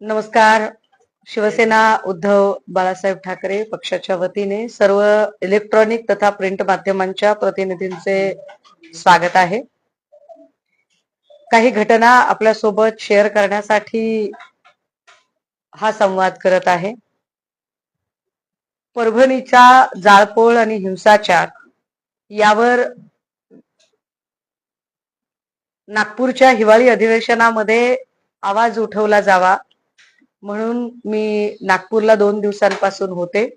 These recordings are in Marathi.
नमस्कार. शिवसेना उद्धव बाळासाहेब ठाकरे पक्षाच्या वतीने सर्व इलेक्ट्रॉनिक तथा प्रिंट माध्यमांच्या प्रतिनिधींचे स्वागत आहे. काही घटना आपल्यासोबत शेअर करण्यासाठी हा संवाद करत आहे. परभणीचा जाळपोळ आणि हिंसाचार यावर नागपूरच्या हिवाळी अधिवेशनामध्ये आवाज उठवला जावा म्हणून मी नागपूरला दोन दिवसांपासून होते.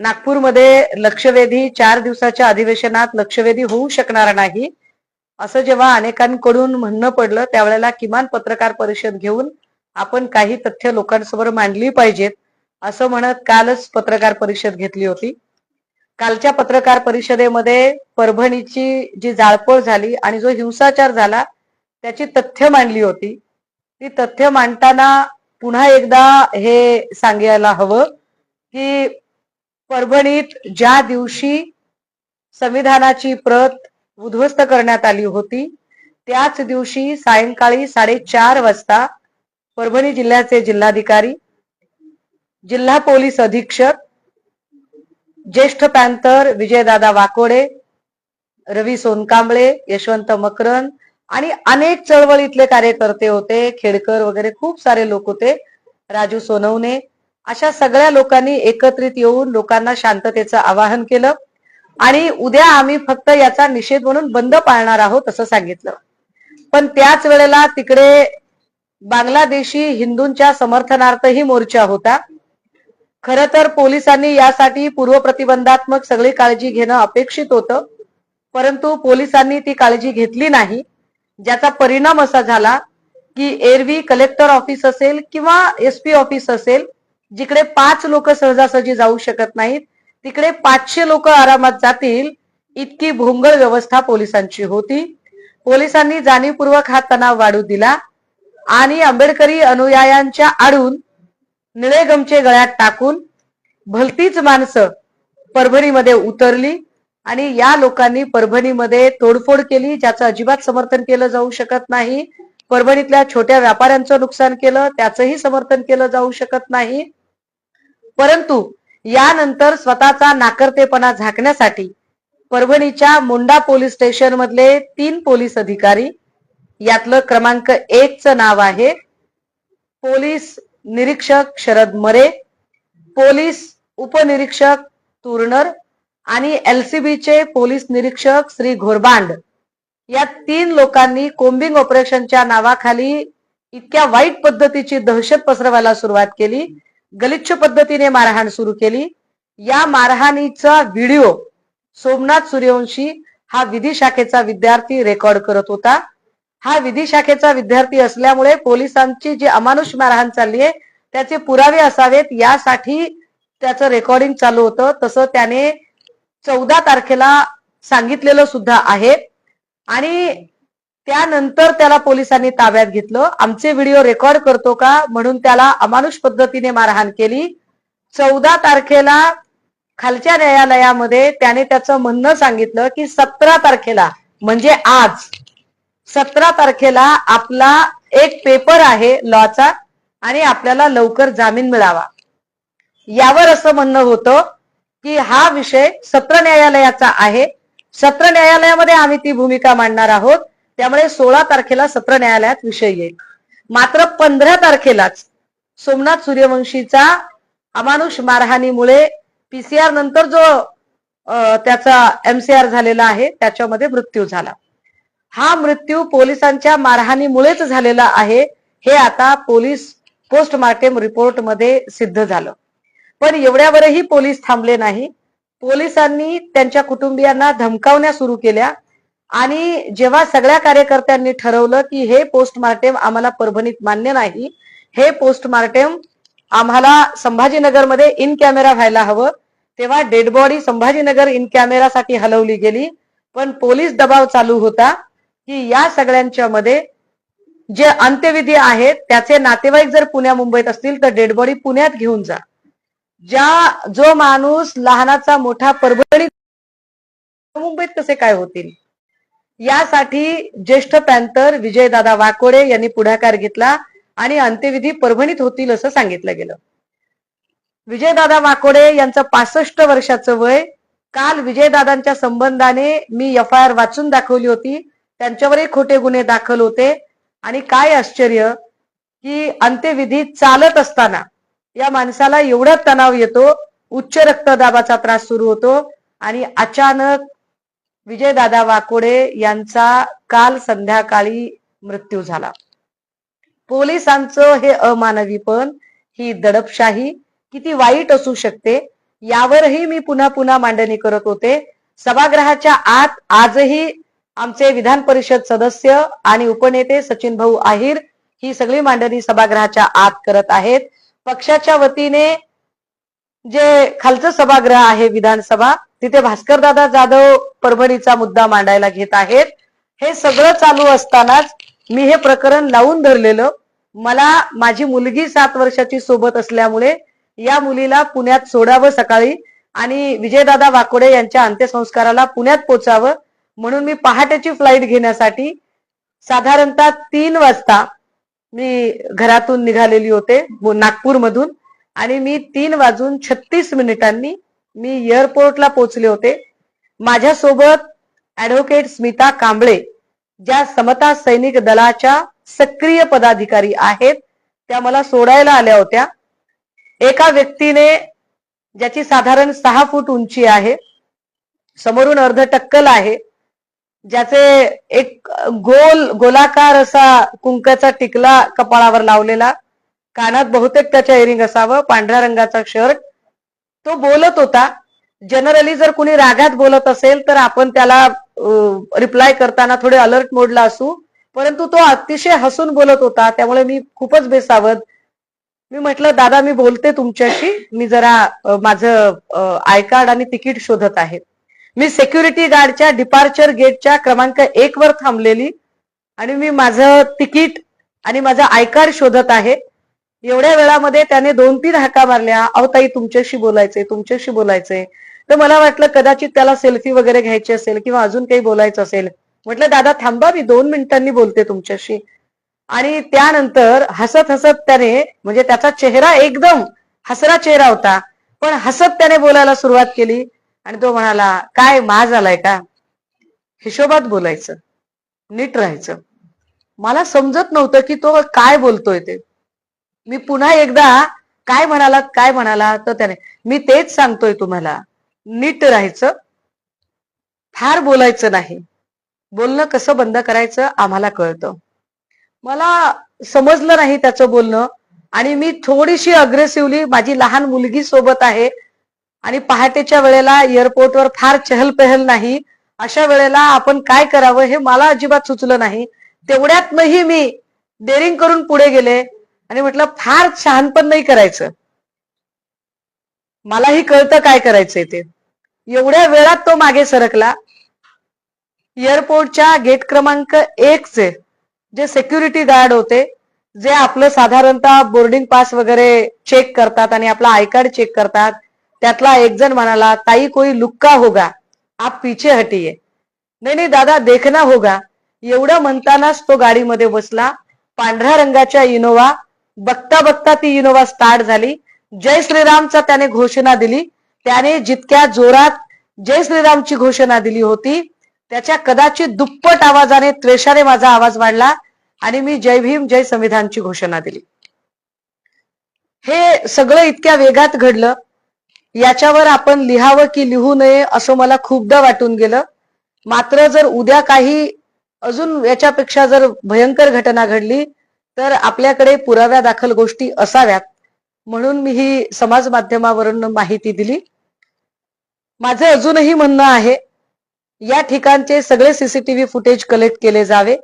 नागपूरमध्ये लक्षवेधी चार दिवसाच्या अधिवेशनात लक्षवेधी होऊ शकणार नाही असं जेव्हा अनेकांकडून म्हणणं पडलं त्यावेळेला किमान पत्रकार परिषद घेऊन आपण काही तथ्य लोकांसमोर मांडली पाहिजेत असं म्हणत कालच पत्रकार परिषद घेतली होती. कालच्या पत्रकार परिषदेमध्ये परभणीची जी जाळपोळ झाली आणि जो हिंसाचार झाला त्याची तथ्य मांडली होती. ती तथ्य मांडताना पुन्हा एकदा हे सांगायला हवं की परभणीत ज्या दिवशी संविधानाची प्रत उद्ध्वस्त करण्यात आली होती त्याच दिवशी सायंकाळी साडेचार वाजता परभणी जिल्ह्याचे जिल्हाधिकारी जिल्हा पोलीस अधीक्षक ज्येष्ठ पॅन्थर विजयदादा वाकोडे रवी सोनकांबळे यशवंत मकरन आणि अनेक चळवळीतले कार्यकर्ते होते खेडकर वगैरे खूप सारे लोक होते राजू सोनवणे अशा सगळ्या लोकांनी एकत्रित येऊन लोकांना शांततेचं आवाहन केलं. आणि उद्या आम्ही फक्त याचा निषेध म्हणून बंद पाळणार आहोत असं सांगितलं. पण त्याच वेळेला तिकडे बांगलादेशी हिंदूंच्या समर्थनार्थही मोर्चा होता. खर तर पोलिसांनी यासाठी पूर्व प्रतिबंधात्मक सगळी काळजी घेणं अपेक्षित होतं परंतु पोलिसांनी ती काळजी घेतली नाही. ज्याचा परिणाम असा झाला की एरवी कलेक्टर ऑफिस असेल किंवा एसपी ऑफिस असेल जिकडे पाच लोक सहजासहजी जाऊ शकत नाहीत तिकडे पाचशे लोक आरामात जातील इतकी भोंगळ व्यवस्था पोलिसांची होती. पोलिसांनी जाणीवपूर्वक हा तणाव वाढू दिला आणि आंबेडकरी अनुयायांच्या आडून निळे गमचे गळ्यात टाकून भलतीच माणसं परभणीमध्ये उतरली. आणि या लोकांनी परभणीमध्ये तोडफोड केली ज्याचं अजिबात समर्थन केलं जाऊ शकत नाही. परभणीतल्या छोट्या व्यापाऱ्यांचं नुकसान केलं त्याचंही समर्थन केलं जाऊ शकत नाही. परंतु यानंतर स्वतःचा नाकर्तेपणा झाकण्यासाठी परभणीच्या मुंडा पोलीस स्टेशन मधले तीन पोलीस अधिकारी यातलं क्रमांक एकचं नाव आहे पोलीस निरीक्षक शरद मरे पोलीस उपनिरीक्षक तुरनर आणि एलसीबीचे पोलीस निरीक्षक श्री घोरबांड या तीन लोकांनी कोम्बिंग ऑपरेशनच्या नावाखाली इतक्या वाईट पद्धतीची दहशत पसरवायला सुरुवात केली. गलिच्छ पद्धतीने मारहाण सुरू केली. या मारहाणीचा व्हिडिओ सोमनाथ सूर्यवंशी हा विधी शाखेचा विद्यार्थी रेकॉर्ड करत होता. हा विधी शाखेचा विद्यार्थी असल्यामुळे पोलिसांची जी अमानुष मारहाण चालली आहे त्याचे पुरावे असावेत. यासाठी त्याचं रेकॉर्डिंग चालू होतं. तसं त्याने चौदा तारखेला सांगितलेलं सुद्धा आहे. आणि त्यानंतर त्याला पोलिसांनी ताब्यात घेतलं. आमचे व्हिडिओ रेकॉर्ड करतो का? म्हणून त्याला अमानुष पद्धतीने मारहाण केली. चौदा तारखेला खालच्या न्यायालयामध्ये त्याने त्याचं म्हणणं सांगितलं की सतरा तारखेला म्हणजे आज सतरा तारखेला आपला एक पेपर आहे लॉचा आणि आपल्याला लवकर जामीन मिळावा. यावर असं म्हणणं होतं. की हा विषय सत्र न्यायालयाचा आहे. सत्र न्यायालयामध्ये आम्ही ती भूमिका मांडणार आहोत. त्यामुळे सोळा तारखेला सत्र न्यायालयात विषय येईल. मात्र पंधरा तारखेलाच सोमनाथ सूर्यवंशीचा अमानुष मारहाणीमुळे पीसीआर नंतर जो त्याचा एमसीआर झालेला आहे त्याच्यामध्ये मृत्यू झाला. हा मृत्यू पोलिसांच्या मारहाणीमुळेच झालेला आहे हे आता पोलीस पोस्टमार्टम रिपोर्टमध्ये सिद्ध झालं. पण एवढ्यावरही पोलीस थांबले नाही. पोलिसांनी त्यांच्या कुटुंबियांना धमकावण्या सुरू केल्या. आणि जेव्हा सगळ्या कार्यकर्त्यांनी ठरवलं की हे पोस्टमार्टेम आम्हाला परभणीत मान्य नाही हे पोस्टमार्टेम आम्हाला संभाजीनगरमध्ये इन कॅमेरा व्हायला हवं तेव्हा डेड बॉडी संभाजीनगर इन कॅमेरासाठी हलवली गेली. पण पोलीस दबाव चालू होता की या सगळ्यांच्या मध्ये जे अंत्यविधी आहेत त्याचे नातेवाईक जर पुण्या मुंबईत असतील तर डेड बॉडी पुण्यात घेऊन जा. ज्या जो माणूस लहानाचा मोठा परभणी मुंबईत कसे काय होतील? यासाठी ज्येष्ठ पॅन्थर विजयदादा वाकोडे यांनी पुढाकार घेतला आणि अंत्यविधी परभणीत होतील असं सांगितलं गेलं. विजयदादा वाकोडे यांचं पासष्ट वर्षाचं वय काल विजयदादांच्या संबंधाने मी एफ आय आर वाचून दाखवली होती त्यांच्यावरही खोटे गुन्हे दाखल होते. आणि काय आश्चर्य की अंत्यविधी चालत असताना या माणसाला एवढा तणाव येतो उच्च रक्तदाबाचा त्रास सुरू होतो आणि अचानक विजयदादा वाकोडे यांचा काल संध्याकाळी मृत्यू झाला. पोलिसांचं हे अमानवीपण ही दडपशाही किती वाईट असू शकते यावरही मी पुन्हा पुन्हा मांडणी करत होते. सभागृहाच्या आत आजही आमचे विधान परिषद सदस्य आणि उपनेते सचिन भाऊ आहिर ही सगळी मांडणी सभागृहाच्या आत करत आहेत. पक्षाच्या वतीने जे खालचं सभागृह आहे विधानसभा तिथे भास्करदादा जाधव परभणीचा मुद्दा मांडायला घेत आहेत. हे सगळं चालू असतानाच मी हे प्रकरण लावून धरलेलं. मला माझी मुलगी सात वर्षाची सोबत असल्यामुळे या मुलीला पुण्यात सोडावं सकाळी आणि विजयदादा वाकोडे यांच्या अंत्यसंस्काराला पुण्यात पोचावं म्हणून मी पहाटेची फ्लाईट घेण्यासाठी साधारणतः तीन वाजता मी घरातून निघालेली होते नागपूरमधून. आणि मी तीन वाजून छत्तीस मिनिटांनी मी एअरपोर्टला पोहोचले होते. माझ्यासोबत ऍडव्होकेट स्मिता कांबळे ज्या समता सैनिक दलाच्या सक्रिय पदाधिकारी आहेत त्या मला सोडायला आल्या होत्या. एका व्यक्तीने ज्याची साधारण सहा फूट उंची आहे समोरून अर्ध टक्कल आहे ज्याचे एक गोल गोलाकार असा कुंकाचा टिकला कपाळावर लावलेला कानात बहुतेक त्याच्या एरिंग असावं पांढऱ्या रंगाचा शर्ट तो बोलत होता. जनरली जर कुणी रागात बोलत असेल तर आपण त्याला रिप्लाय करताना थोडे अलर्ट मोडला असू. परंतु तो अतिशय हसून बोलत होता त्यामुळे मी खूपच बेसावत मी म्हटलं दादा मी बोलते तुमच्याशी. मी जरा माझं आय कार्ड आणि तिकीट शोधत आहे. मी सेक्युरिटी गार्डच्या डिपार्चर गेटच्या क्रमांक एक वर थांबलेली आणि मी माझं तिकीट आणि माझा आयकार शोधत आहे. एवढ्या वेळामध्ये त्याने दोन तीन हाका मारल्या. अहो ताई तुमच्याशी बोलायचंय तुमच्याशी बोलायचंय. तर मला वाटलं कदाचित त्याला सेल्फी वगैरे घ्यायची असेल किंवा अजून काही बोलायचं असेल. म्हटलं दादा थांबा मी दोन मिनिटांनी बोलते तुमच्याशी. आणि त्यानंतर हसत हसत त्याने म्हणजे त्याचा चेहरा एकदम हसरा चेहरा होता. पण हसत त्याने बोलायला सुरुवात केली. आणि तो म्हणाला काय मा झालाय का? हिशोबात बोलायचं नीट राहायचं. मला समजत नव्हतं की तो काय बोलतोय ते. मी पुन्हा एकदा काय म्हणाला काय म्हणाला तर त्याने मी तेच सांगतोय तुम्हाला नीट राहायचं. फार बोलायचं नाही. बोलणं कसं बंद करायचं आम्हाला कळतं. मला समजलं नाही त्याचं बोलणं. आणि मी थोडीशी अग्रेसिव्हली माझी लहान मुलगी सोबत आहे आणि पहाटेच्या वेळेला एअरपोर्टवर फार चहलपहल नाही. अशा वेळेला आपण काय करावं हे मला अजिबात सुचलं नाही. तेवढ्यातनही मी डेअरिंग करून पुढे गेले आणि म्हटलं फार शहाणपण नाही करायचं. मलाही कळतं काय करायचंय ते. एवढ्या वेळात तो मागे सरकला. एअरपोर्टच्या गेट क्रमांक एक चे जे सेक्युरिटी गार्ड होते जे आपलं साधारणतः बोर्डिंग पास वगैरे चेक करतात आणि आपला आय कार्ड चेक करतात त्यातला एक जण म्हणाला ताई कोई लुक्का होगा? आप पीछे हटिये नाही नाही दादा देखना होगा. एवढं म्हणतानाच तो गाडीमध्ये बसला. पांढऱ्या रंगाच्या इनोवा बघता बघता ती इनोवा स्टार्ट झाली. जय श्रीरामचा त्याने घोषणा दिली. त्याने जितक्या जोरात जय श्रीरामची घोषणा दिली होती त्याच्या कदाचित दुप्पट आवाजाने त्वेषाने माझा आवाज वाढला आणि मी जय भीम जय संविधानची घोषणा दिली. हे सगळं इतक्या वेगात घडलं. याच्यावर आपण लिहावं की लिहू नये असं मला खूपदा वाटून गेलं. मात्र जर उद्या काही अजून याच्यापेक्षा जर भयंकर घटना घडली तर आपल्याकडे पुराव्या दाखल गोष्टी असाव्यात म्हणून मी ही समाज माध्यमावरून माहिती दिली. माझं अजूनही म्हणणं आहे या ठिकाणचे सगळे सीसीटीव्ही फुटेज कलेक्ट केले जावे.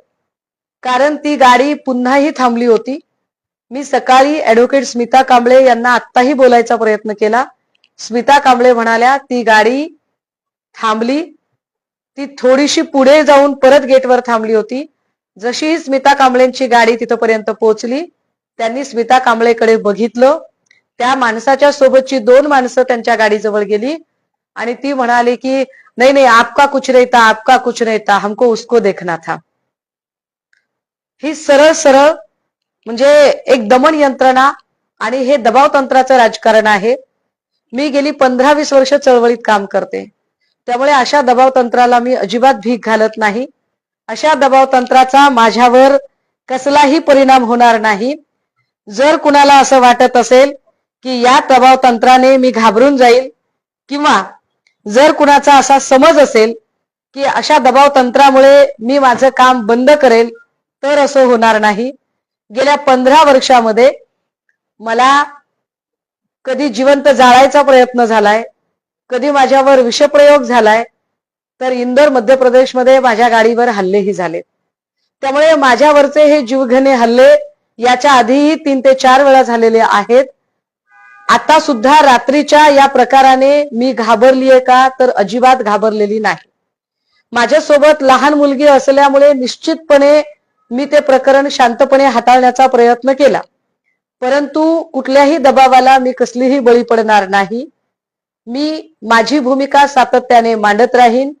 कारण ती गाडी पुन्हाही थांबली होती. मी सकाळी ऍडव्होकेट स्मिता कांबळे यांना आत्ताही बोलायचा प्रयत्न केला. स्मिता कांबळे म्हणाल्या ती गाडी थांबली. ती थोडीशी पुढे जाऊन परत गेटवर थांबली होती. जशी स्मिता कांबळेंची गाडी तिथपर्यंत पोहोचली त्यांनी स्मिता कांबळेकडे बघितलं. त्या माणसाच्या सोबतची दोन माणसं त्यांच्या गाडीजवळ गेली आणि ती म्हणाली की नाही नाही आपका कुछ नहीं था आपका कुछ नहीं था हमको उसको देखना था. ही सरळ सरळ म्हणजे एक दमन यंत्रणा आणि हे दबाव तंत्राचं राजकारण आहे. मी गेली पंधरा वीस वर्ष चळवळीत काम करते. त्यामुळे अशा दबाव तंत्राला मी अजिबात भीक घालत नाही. अशा दबाव तंत्राचा माझ्यावर कसलाही परिणाम होणार नाही. जर कुणाला असं वाटत असेल की या दबाव तंत्राने मी घाबरून जाईल किंवा जर कुणाचा असा समज असेल की अशा दबाव तंत्रामुळे मी माझं काम बंद करेल तर असं होणार नाही. गेल्या पंधरा वर्षामध्ये मला कधी जिवंत जाळायचा प्रयत्न झालाय कधी माझ्यावर विषप्रयोग झालाय तर इंदोर मध्य प्रदेशमध्ये माझ्या गाडीवर हल्लेही झाले त्यामुळे माझ्यावरचे हे जीवघेणे हल्ले याच्या आधीही तीन ते चार वेळा झालेले आहेत. आता सुद्धा रात्रीच्या या प्रकाराने मी घाबरलीये का तर अजिबात घाबरलेली नाही. माझ्यासोबत लहान मुलगी असल्यामुळे निश्चितपणे मी ते प्रकरण शांतपणे हाताळण्याचा प्रयत्न केला. परंतु कुठल्याही दबावाला मी कसलीही बळी पडणार नाही. मी माझी भूमिका सातत्याने मांडत राहीन.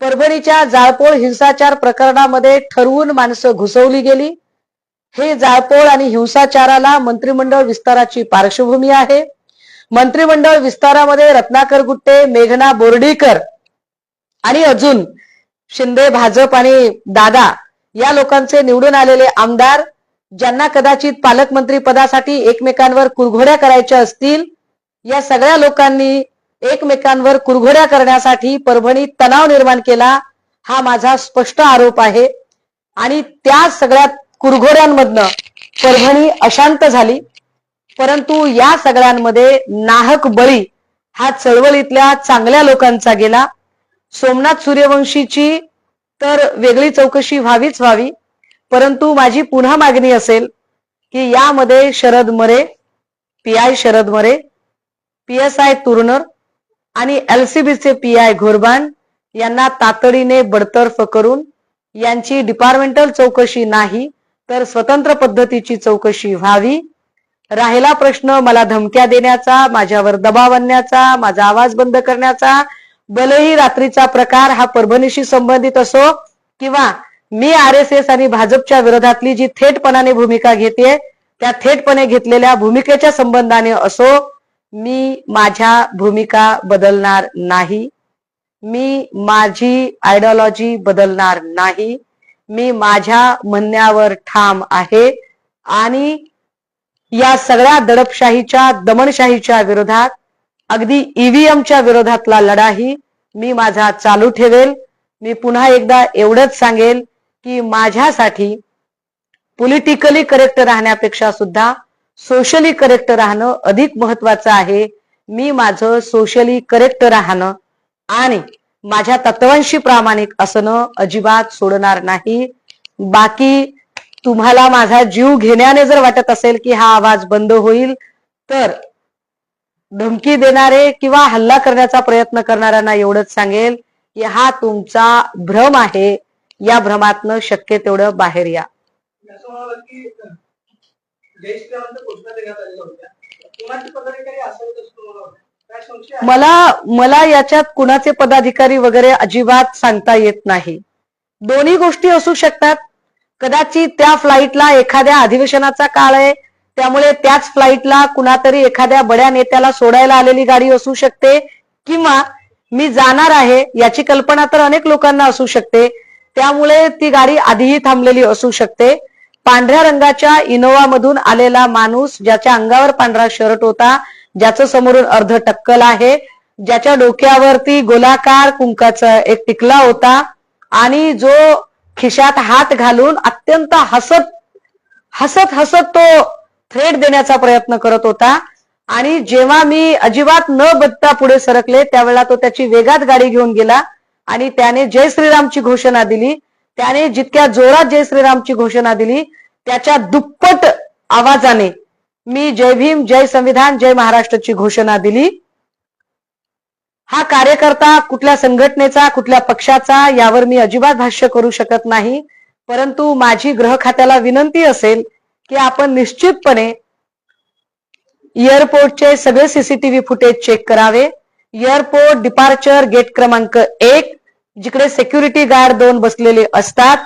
परभणीच्या जाळपोळ हिंसाचार प्रकरणामध्ये ठरवून माणसं घुसवली गेली. हे जाळपोळ आणि हिंसाचाराला मंत्रिमंडळ विस्ताराची पार्श्वभूमी आहे. मंत्रिमंडळ विस्तारामध्ये रत्नाकर गुट्टे मेघना बोर्डीकर आणि अजून शिंदे भाजप आणि दादा या लोकांचे निवडून आलेले आमदार ज्यांना कदाचित पालकमंत्री पदासाठी एकमेकांवर कुरघोड्या करायच्या असतील या सगळ्या लोकांनी एकमेकांवर कुरघोड्या करण्यासाठी परभणीत तणाव निर्माण केला हा माझा स्पष्ट आरोप आहे. आणि त्या सगळ्या कुरघोड्यांमधनं परभणी अशांत झाली. परंतु या सगळ्यांमध्ये नाहक बळी हा चळवळीतल्या चांगल्या लोकांचा गेला. सोमनाथ सूर्यवंशीची तर वेगळी चौकशी व्हावीच व्हावी. परंतु माझी पुन्हा मागणी असेल की यामध्ये शरद मरे पी आय शरद मरे पी एस आय तुरनर आणि एलसीबीचे पी आय घोरबान यांना तातडीने बडतर्फ करून यांची डिपार्टमेंटल चौकशी नाही तर स्वतंत्र पद्धतीची चौकशी व्हावी. राहिला प्रश्न मला धमक्या देण्याचा माझ्यावर दबाव आणण्याचा माझा आवाज बंद करण्याचा भलेही रात्रीचा प्रकार हा परभणीशी संबंधित असो किंवा मी आर एस एस आणि भाजपच्या विरोधातली जी थेटपणाने भूमिका घेते त्या थेटपणे घेतलेल्या भूमिकेच्या संबंधाने असो मी माझ्या भूमिका बदलणार नाही. मी माझी आयडिओलॉजी बदलणार नाही. मी माझ्या म्हणण्यावर ठाम आहे. आणि या सगळ्या दडपशाहीच्या दमनशाहीच्या विरोधात अगदी ईव्हीएमच्या विरोधातला लढाही मी माझा चालू ठेवेल. मी पुन्हा एकदा एवढंच सांगेल की माझ्यासाठी पॉलिटिकली करेक्ट राहण्यापेक्षा सुद्धा सोशली करेक्ट राहणं अधिक महत्वाचं आहे. मी माझं सोशली करेक्ट राहणं आणि माझ्या तत्वांशी प्रामाणिक असणं अजिबात सोडणार नाही. बाकी तुम्हाला माझा जीव घेण्याने जर वाटत असेल की हा आवाज बंद होईल तर धमकी देणारे किंवा हल्ला करण्याचा प्रयत्न करणाऱ्यांना एवढंच सांगेल की हा तुमचा भ्रम आहे. या भ्रमातनं शक्य तेवढं बाहेर या. मला मला याच्यात कुणाचे पदाधिकारी वगैरे अजिबात सांगता येत नाही. दोन्ही गोष्टी असू शकतात. कदाचित त्या फ्लाईटला एखाद्या अधिवेशनाचा काळ आहे. त्यामुळे त्याच फ्लाईटला कुणातरी एखाद्या बड्या नेत्याला सोडायला आलेली गाडी असू शकते. किंवा मी जाणार आहे याची कल्पना तर अनेक लोकांना असू शकते. त्यामुळे ती गाडी आधीही थांबलेली असू शकते. पांढऱ्या रंगाच्या इनोवा मधून आलेला माणूस ज्याच्या अंगावर पांढरा शर्ट होता ज्याचं समोरून अर्ध टक्कल आहे ज्याच्या डोक्यावरती गोलाकार कुंकाचा एक टिकला होता आणि जो खिशात हात घालून अत्यंत हसत हसत हसत तो थ्रेट देण्याचा प्रयत्न करत होता. आणि जेव्हा मी अजिबात न बदता पुढे सरकले त्यावेळेला तो त्याची वेगात गाडी घेऊन गेला. आणि त्याने जय श्रीरामची घोषणा दिली. त्याने जितक्या जोरात जय श्रीरामची घोषणा दिली त्याच्या दुप्पट आवाजाने मी जय भीम जय संविधान जय महाराष्ट्राची घोषणा दिली. हा कार्यकर्ता कुठल्या संघटनेचा कुठल्या पक्षाचा यावर मी अजिबात भाष्य करू शकत नाही. परंतु माझी ग्रह खात्याला विनंती असेल की आपण निश्चितपणे एअरपोर्टचे सगळे सीसीटीव्ही फुटेज चेक करावे. एअरपोर्ट डिपार्चर गेट क्रमांक एक जिकडे सेक्युरिटी गार्ड दोन बसलेले असतात.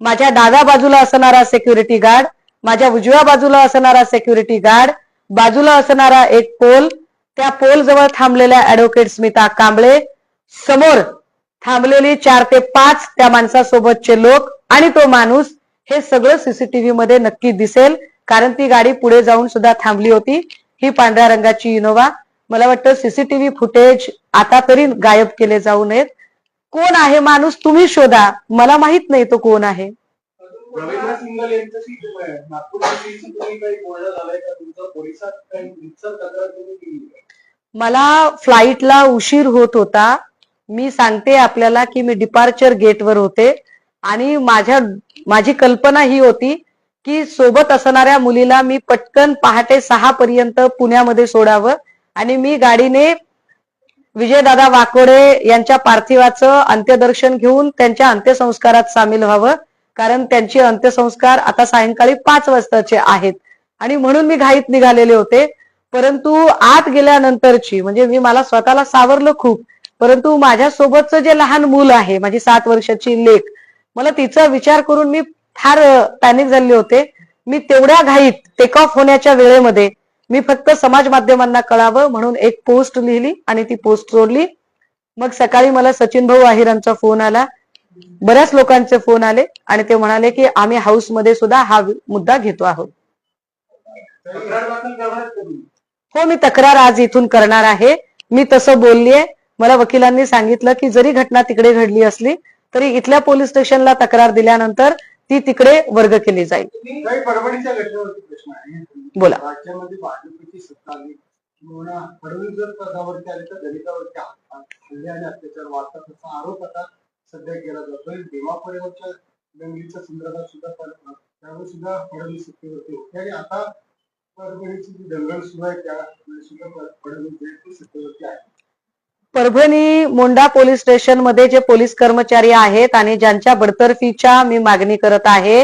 माझ्या डाव्या बाजूला असणारा सेक्युरिटी गार्ड माझ्या उजव्या बाजूला असणारा सेक्युरिटी गार्ड बाजूला असणारा एक पोल त्या पोल जवळ थांबलेल्या ऍडव्होकेट स्मिता कांबळे समोर थांबलेली चार ते पाच त्या माणसासोबतचे लोक आणि तो माणूस हे सगळं सीसीटीव्ही मध्ये नक्की दिसेल कारण ती गाडी पुढे जाऊन सुद्धा थांबली होती. ही पांढऱ्या रंगाची इनोवा. मला वाटतं सीसीटीव्ही फुटेज आता तरी गायब केले जाऊ नयेत. कोण आहे माणूस तुम्ही शोधा. मला माहीत नाही तो कोण आहे? मला फ्लाईटला उशीर होत होता. मी सांगते आपल्याला की मी डिपार्चर गेटवर होते. आणि माझ्या माझी कल्पना ही होती की सोबत असणाऱ्या मुलीला मी पटकन पहाटे सहा पर्यंत पुण्यामध्ये सोडावं. आणि मी गाडीने विजयदादा वाकोडे यांच्या पार्थिवाचं अंत्यदर्शन घेऊन त्यांच्या अंत्यसंस्कारात सामील व्हावं. कारण त्यांचे अंत्यसंस्कार आता सायंकाळी पाच वाजताचे आहेत. आणि म्हणून मी घाईत निघालेले होते. परंतु आत गेल्यानंतरची म्हणजे मी मला स्वतःला सावरलं खूप. परंतु माझ्या सोबतचं जे लहान मूल आहे माझी सात वर्षाची लेख मला तिचा विचार करून मी फार पॅनिक झाले होते. मी तेवढ्या घाईत टेक ऑफ होण्याच्या वेळेमध्ये मी फक्त समाज माध्यमांना कळावं म्हणून एक पोस्ट लिहिली आणि ती पोस्ट सोडली मग सकाळी मला सचिन भाऊ आहिरांचा फोन आला. बऱ्याच लोकांचे फोन आले आणि ते म्हणाले की आम्ही हाऊसमध्ये सुद्धा हा मुद्दा घेतो आहोत. हो मी तक्रार आज इथून करणार आहे. मी तसं बोललीये. मला वकिलांनी सांगितलं की जरी घटना तिकडे घडली असली तरी इथल्या पोलीस स्टेशनला तक्रार दिल्यानंतर ती तिकडे वर्ग केली जाईल. बोला. राज्यामध्ये भाजपची सत्ता आली. किंवा फडणवीस जर पदावरती आले तर दलितावरती हल्ले आणि अत्याचार वाढतात असा आरोप आता सध्या केला जातोय भीमा परिवारच्या दंगलीच्या संदर्भात सुद्धा फड- त्यावेळी सुद्धा फडणवीस सत्तेवरती होते. आणि आता परभणीची जी दंगल सुरू आहे त्यावेळी सुद्धा फडणवीस जे आहेत ते सत्तेवरती आहे परभणी मोंडा पोलीस स्टेशनमध्ये जे पोलीस कर्मचारी आहेत आणि ज्यांच्या बडतर्फीच्या मी मागणी करत आहे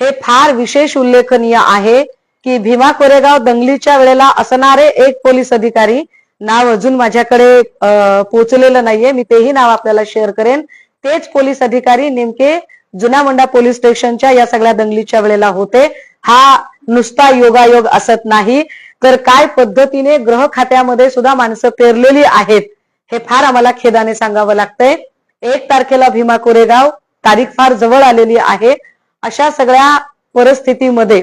हे फार विशेष उल्लेखनीय आहे. की भीमा कोरेगाव दंगलीच्या वेळेला असणारे एक पोलीस अधिकारी नाव अजून माझ्याकडे पोचलेलं पोहोचलेलं नाहीये. मी तेही नाव आपल्याला शेअर करेन. तेच पोलीस अधिकारी नेमके जुना मंडा पोलीस स्टेशनच्या या सगळ्या दंगलीच्या वेळेला होते. हा नुसता योगायोग असत नाही. तर काय पद्धतीने ग्रह खात्यामध्ये सुद्धा माणसं पेरलेली आहेत हे फार आम्हाला खेदाने सांगावं लागतंय. एक तारखेला भीमा कोरेगाव तारीख फार जवळ आलेली आहे. अशा सगळ्या परिस्थितीमध्ये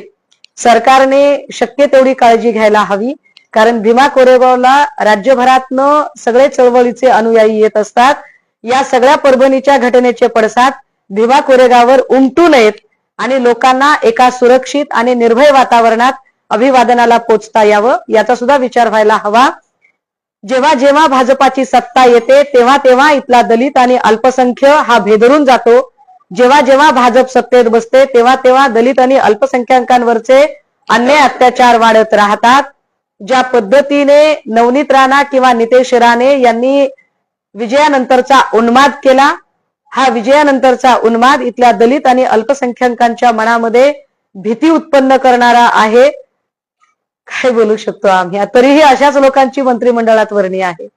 सरकारने शक्य तेवढी काळजी घ्यायला हवी. कारण भीमा कोरेगावला राज्यभरातनं सगळे चळवळीचे अनुयायी येत असतात. या सगळ्या परभणीच्या घटनेचे पडसाद भीमा कोरेगाववर उमटू नयेत आणि लोकांना एका सुरक्षित आणि निर्भय वातावरणात अभिवादनाला पोचता यावं याचा सुद्धा विचार व्हायला हवा. जेव्हा जेव्हा भाजपाची सत्ता येते तेव्हा तेव्हा इथला दलित आणि अल्पसंख्य हा भेदरून जातो. जेव्हा जेव्हा भाजप सत्तेत बसते तेव्हा तेव्हा दलित आणि अल्पसंख्याकांवरचे अन्याय अत्याचार वाढत राहतात. ज्या पद्धतीने नवनीत राणा किंवा नितेश राणे यांनी विजयानंतरचा उन्माद केला हा विजयानंतरचा उन्माद इथल्या दलित आणि अल्पसंख्याकांच्या मनामध्ये भीती उत्पन्न करणारा आहे. काय बोलू शकतो आम्ही. तरीही अशाच लोकांची मंत्रिमंडळात वर्णी आहे.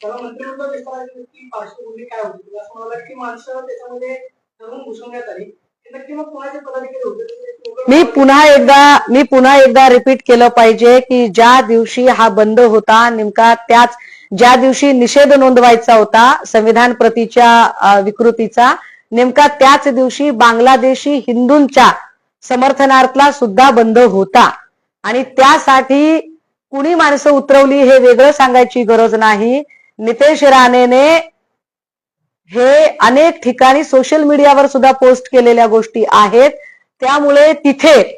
त्याला मंत्रिमंडळ विस्ताराची ती पार्श्वभूमी काय होती तुला असं की माणसं त्याच्यामध्ये धरून घुसवण्यात आली लोकं- मी पुन्हा एकदा मी पुन्हा एकदा रिपीट केलं पाहिजे की ज्या दिवशी हा बंद होता नेमका त्याच ज्या दिवशी निषेध नोंदवायचा होता संविधान प्रतीच्या विकृतीचा नेमका त्याच दिवशी बांगलादेशी हिंदूंच्या समर्थनार्थला सुद्धा बंद होता. आणि त्यासाठी कुणी माणसं उतरवली हे वेगळं सांगायची गरज नाही. नितेश राणेने हे अनेक ठिकाणी सोशल मीडियावर सुद्धा पोस्ट केलेल्या गोष्टी आहेत. त्यामुळे तिथे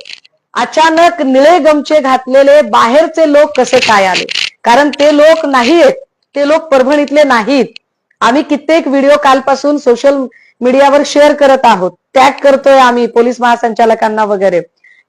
अचानक निळे गमचे घातलेले बाहेरचे लोक कसे काय आले? कारण ते लोक नाहीयेत. ते लोक परभणीतले नाहीत. आम्ही कित्येक व्हिडिओ कालपासून सोशल मीडियावर शेअर करत आहोत. टॅग करतोय आम्ही पोलीस महासंचालकांना वगैरे.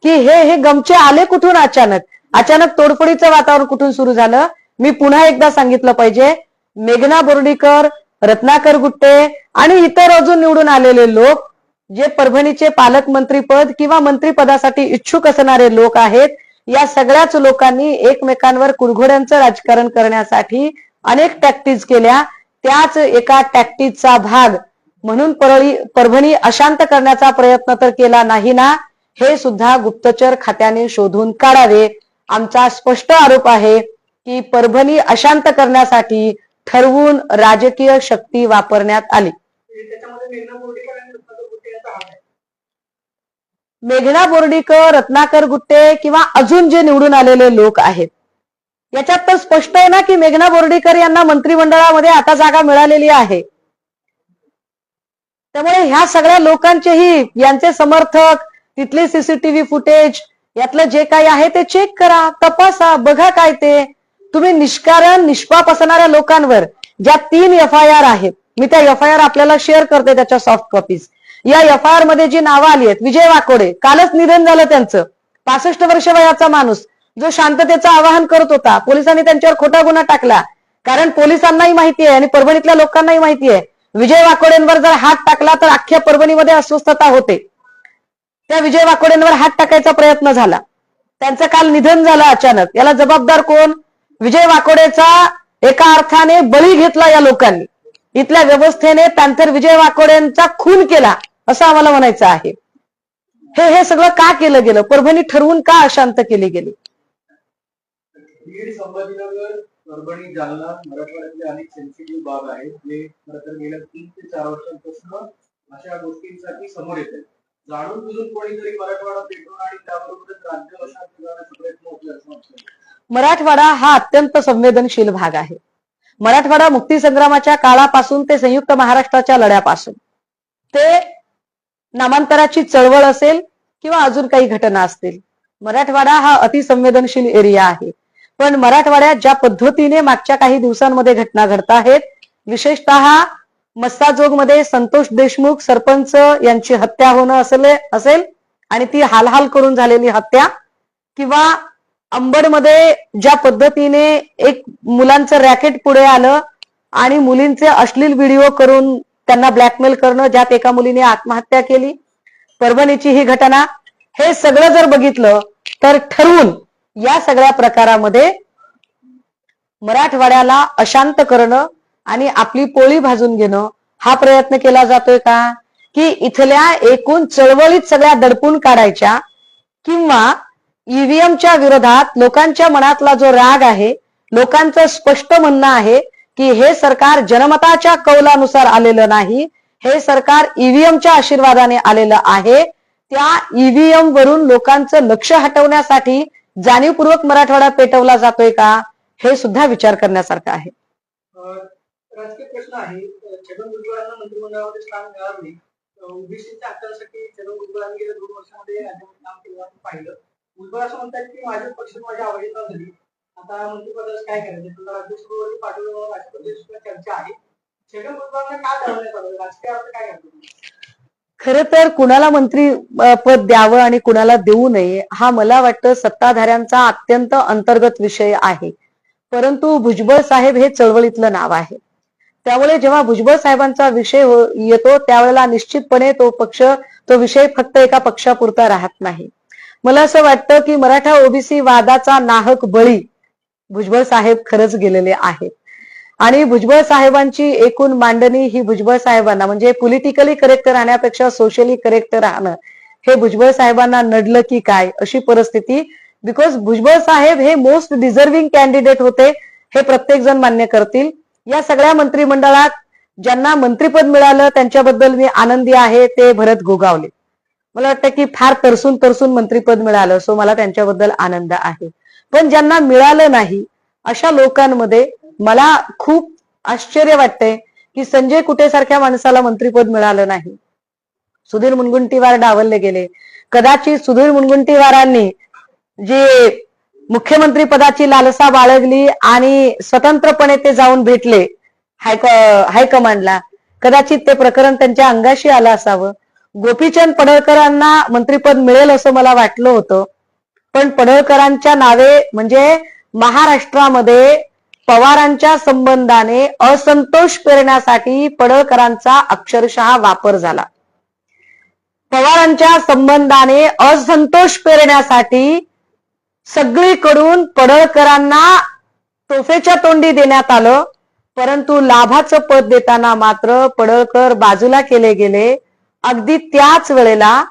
की हे हे गमचे आले कुठून अचानक? अचानक तोडफोडीचं वातावरण कुठून सुरू झालं? मी पुन्हा एकदा सांगितलं पाहिजे. मेघना बोर्डीकर रत्नाकर गुट्टे आणि इतर अजून निवडून आलेले लोक जे परभणीचे पालकमंत्रीपद किंवा मंत्रीपदासाठी इच्छुक असणारे लोक आहेत या सगळ्याच लोकांनी एकमेकांवर कुरघोड्यांचं राजकारण करण्यासाठी अनेक टॅक्टिस केल्या. त्याच एका टॅक्टिसचा भाग म्हणून परळी परभणी अशांत करण्याचा प्रयत्न तर केला नाही ना हे सुद्धा गुप्तचर खात्याने शोधून काढावे. आमचा स्पष्ट आरोप आहे की परभणी अशांत करण्यासाठी ठरवून राजकीय शक्ती वापरण्यात आली. मेघना बोर्डीकर रत्नाकर गुट्टे किंवा अजून जे निवडून आलेले लोक आहेत. याच्यात तर स्पष्ट आहे ना की मेघना बोर्डीकर यांना मंत्रिमंडळामध्ये आता जागा मिळालेली आहे. त्यामुळे ह्या सगळ्या लोकांचेही यांचे समर्थक तिथले सीसीटीव्ही फुटेज यातलं जे काही आहे ते चेक करा तपासा बघा काय ते. तुम्ही निष्कारण निष्पाप असणाऱ्या लोकांवर ज्या तीन एफ आय आर आहेत मी त्या एफ आय आर आपल्याला शेअर करते त्याच्या सॉफ्ट कॉपीज या एफ आय आरमध्ये जी नावं आली आहेत विजय वाकोडे कालच निधन झालं त्यांचं. पासष्ट वर्ष वयाचा माणूस जो शांततेचं आवाहन करत होता पोलिसांनी त्यांच्यावर खोटा गुन्हा टाकला. कारण पोलिसांनाही माहिती आहे आणि परभणीतल्या लोकांनाही माहिती आहे विजय वाकोडेंवर जर हात टाकला तर अख्ख्या परभणीमध्ये अस्वस्थता होते. त्या विजय वाकोडेंवर हात टाकायचा प्रयत्न झाला. त्यांचं काल निधन झालं अचानक. याला जबाबदार कोण? विजय वाकोडेचा एका अर्थाने बळी घेतला या लोकांनी. इथल्या व्यवस्थेने पॅन्थर विजय वाकोडेंचा खून केला असं आम्हाला म्हणायचं आहे. हे हे सगळं का केलं गेलं? परभणी ठरवून का अशांत केली गेली? परभणी जालना मराठवाड्यातले अनेक सेन्सिटिव्ह बाब आहेत जे खरं तर गेल्या तीन ते चार वर्षांपासून अशा गोष्टींसाठी समोर येत आहेत. जाणून बुजून कोणीतरी मराठवाडा पेटवून आणि त्याबरोबरच राज्य अशांत करण्याचा प्रयत्न होतोय असं वाटतं मराठवाडा हा अत्यंत संवेदनशील भाग आहे. मराठवाडा मुक्तीसंग्रामाच्या काळापासून ते संयुक्त महाराष्ट्राच्या लढ्यापासून. ते नामांतराची चळवळ असेल किंवा अजून काही घटना असतील. मराठवाडा हा अतिसंवेदनशील एरिया आहे. पण मराठवाड्यात ज्या पद्धतीने मागच्या काही दिवसांमध्ये घटना घडत आहेत विशेषतः मस्साजोगमध्ये संतोष देशमुख सरपंच यांची हत्या होणं असेल असेल आणि ती हालहाल करून झालेली हत्या किंवा अंबडमध्ये ज्या पद्धतीने एक मुलांचं रॅकेट पुढे आलं आणि मुलींचे अश्लील व्हिडिओ करून त्यांना ब्लॅकमेल करणं ज्यात एका मुलीने आत्महत्या केली परभणीची ही घटना हे सगळं जर बघितलं तर ठरवून या सगळ्या प्रकारामध्ये मराठवाड्याला अशांत करणं आणि आपली पोळी भाजून घेणं हा प्रयत्न केला जातोय का? की इथल्या एकूण चळवळीत सगळ्या दडपून काढायच्या किंवा ईव्हीएमच्या विरोधात लोकांच्या मनातला जो राग आहे लोकांचं स्पष्ट म्हणणं आहे की हे सरकार जनमताच्या कौलानुसार आलेलं नाही हे सरकार ईव्हीएमच्या आशीर्वादाने आलेलं आहे. त्या ईव्हीएम वरून लोकांचं लक्ष हटवण्यासाठी जाणीवपूर्वक मराठवाडा पेटवला जातोय का हे सुद्धा विचार करण्यासारखं आहे. राजकीय प्रश्न आहे छगन भुजबळांना मंत्रिमंडळामध्ये स्थान मिळालं नाही. ओबीसीच्या आकारासाठी छगन भुजबळांनी गेल्या दोन वर्षामध्ये काम केलं पाहिलं. भुजबळ असं म्हणतात की माझ्या पक्ष माझ्या आवडीचा झाली. आता मंत्रिपदाचं काय करायचं? तुला राज्यसभेवरती पाठवलं राष्ट्रपती सुद्धा चर्चा आहे. छगन भुजबळांना काय जाणवण्यात आलं राजकीय अर्थ काय करतो खर तर कुणाला मंत्री पद द्यावं आणि कुणाला देऊ नये हा मला वाटतं सत्ताधाऱ्यांचा अत्यंत अंतर्गत विषय आहे. परंतु भुजबळ साहेब हे चळवळीतलं नाव आहे. त्यामुळे जेव्हा भुजबळ साहेबांचा विषय हो, येतो त्यावेळेला निश्चितपणे तो पक्ष तो विषय फक्त एका पक्षापुरता राहत नाही. मला असं वाटतं की मराठा ओबीसी वादाचा नाहक बळी भुजबळ साहेब खरंच गेलेले आहेत. आणि भुजबळ साहेबांची एकूण मांडणी ही भुजबळ साहेबांना म्हणजे पॉलिटिकली करेक्ट राहण्यापेक्षा सोशली करेक्ट राहणं हे भुजबळ साहेबांना नडलं की काय अशी परिस्थिती. बिकॉज भुजबळ साहेब हे मोस्ट डिझर्विंग कॅन्डिडेट होते हे प्रत्येक जण मान्य करतील. या सगळ्या मंत्रिमंडळात ज्यांना मंत्रिपद मिळालं त्यांच्याबद्दल मी आनंदी आहे ते भरत गोगावले. मला वाटतं की फार तरसून तरसून मंत्रीपद मिळालं सो मला त्यांच्याबद्दल आनंद आहे. पण ज्यांना मिळालं नाही अशा लोकांमध्ये मला खूप आश्चर्य वाटतंय की संजय कुठे सारख्या माणसाला मंत्रीपद मिळालं नाही. सुधीर मुनगुंटीवार डावलले गेले. कदाचित सुधीर मुनगुंटीवारांनी जे मुख्यमंत्री पदाची लालसा बाळगली आणि स्वतंत्रपणे ते जाऊन भेटले हायक हायकमांडला कदाचित ते प्रकरण त्यांच्या अंगाशी आलं असावं. गोपीचंद पडळकरांना मंत्रीपद मिळेल असं मला वाटलं होतं. पण पडळकरांच्या नावे म्हणजे महाराष्ट्रामध्ये पवारांच्या संबंधाने असंतोष पेरण्यासाठी पडळकरांचा अक्षरशः वापर झाला. पवारांच्या संबंधाने असंतोष पेरण्यासाठी सगळीकडून पडळकरांना तोफेच्या तोंडी देण्यात आलं. परंतु लाभाचं पद देताना मात्र पडळकर बाजूला केले गेले. अगदी त्याच वेळेला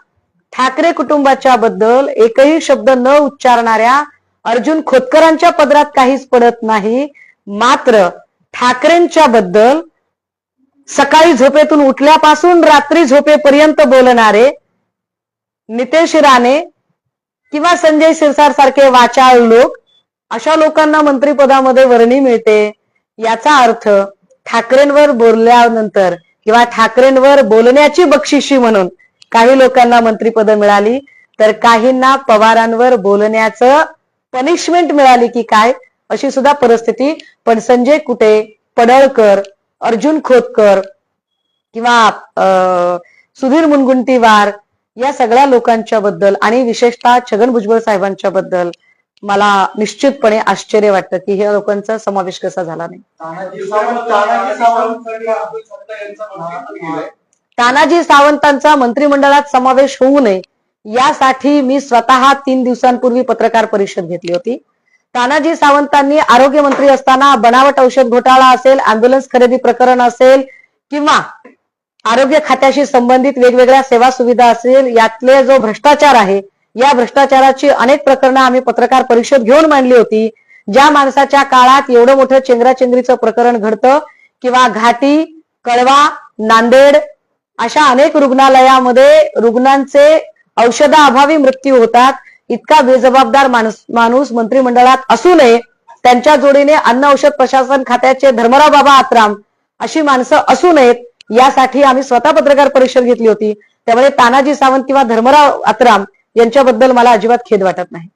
ठाकरे कुटुंबाच्या बद्दल एकही शब्द न उच्चारणाऱ्या अर्जुन खोतकरांच्या पदरात काहीच पडत नाही. मात्र ठाकरेंच्या बद्दल सकाळी झोपेतून उठल्यापासून रात्री झोपेपर्यंत बोलणारे नितेश राणे किंवा संजय शिरसाट सारखे वाचाळ लोक अशा लोकांना मंत्रिपदामध्ये वर्णी मिळते. याचा अर्थ ठाकरेंवर बोलल्यानंतर किंवा ठाकरेंवर बोलण्याची बक्षिशी म्हणून काही लोकांना मंत्रीपद मिळाली तर काहींना पवारांवर बोलण्याचं पनिशमेंट मिळाली की काय अशी सुद्धा परिस्थिती. पण संजय कुटे पडळकर अर्जुन खोतकर किंवा अं, सुधीर मुनगुंटीवार या सगळ्या लोकांच्या बद्दल आणि विशेषतः छगन भुजबळ साहेबांच्या बद्दल मला निश्चितपणे आश्चर्य वाटतं की ह्या लोकांचा समावेश कसा झाला नाही. तानाजी सावंतांचा मंत्रिमंडळात समावेश होऊ नये यासाठी मी स्वतः तीन दिवसांपूर्वी पत्रकार परिषद घेतली होती. तानाजी सावंतांनी आरोग्यमंत्री असताना बनावट औषध घोटाळा असेल अँब्युलन्स खरेदी प्रकरण असेल किंवा आरोग्य खात्याशी संबंधित वेगवेगळ्या सेवा सुविधा असेल यातले जो भ्रष्टाचार आहे या भ्रष्टाचाराची अनेक प्रकरणं आम्ही पत्रकार परिषद घेऊन मांडली होती. ज्या माणसाच्या काळात एवढं मोठं चेंगराचेंगरीचं प्रकरण घडतं किंवा घाटी कळवा नांदेड अशा अनेक रुग्णालयामध्ये रुग्णांचे औषधाअभावी मृत्यू होतात. इतका बेजबाबदार माणूस माणूस मंत्रिमंडळात असू नये. त्यांच्या जोडीने अन्न औषध प्रशासन खात्याचे धर्मराव बाबा आत्राम अशी माणसं असू नयेत यासाठी आम्ही स्वतः पत्रकार परिषद घेतली होती. त्यामुळे तानाजी सावंत किंवा धर्मराव आत्राम यांच्याबद्दल मला अजिबात खेद वाटत नाही.